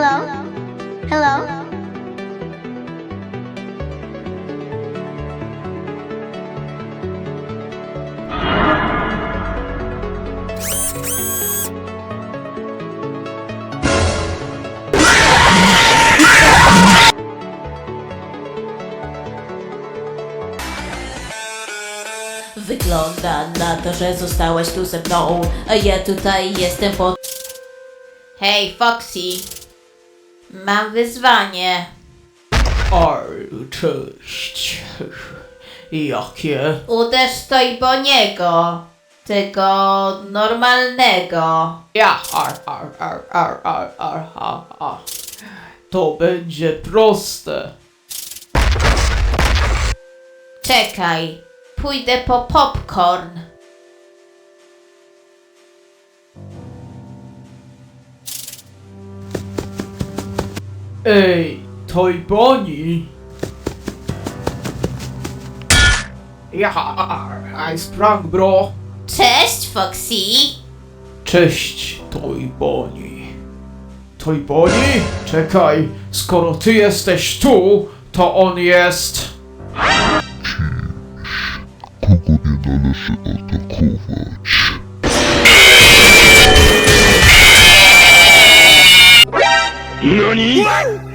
Hello? Hello? Wygląda na to, że zostałeś tu ze mną, a ja tutaj jestem po... Hej, Foxy! Mam wyzwanie. Oj, cześć. Jakie? Uderz niego, Tego normalnego. Ja, ar, ar, ar, ar, ar, ar, ha, ha. To będzie proste. Czekaj. Pójdę po popcorn. Ej, Toy Bonnie. Ja, ar, Ice Prank, bro. Cześć, Foxy! Cześć, Toy Bonnie. Toy Bonnie? Czekaj, skoro ty jesteś tu, to on jest... kogo nie należy atakować. 何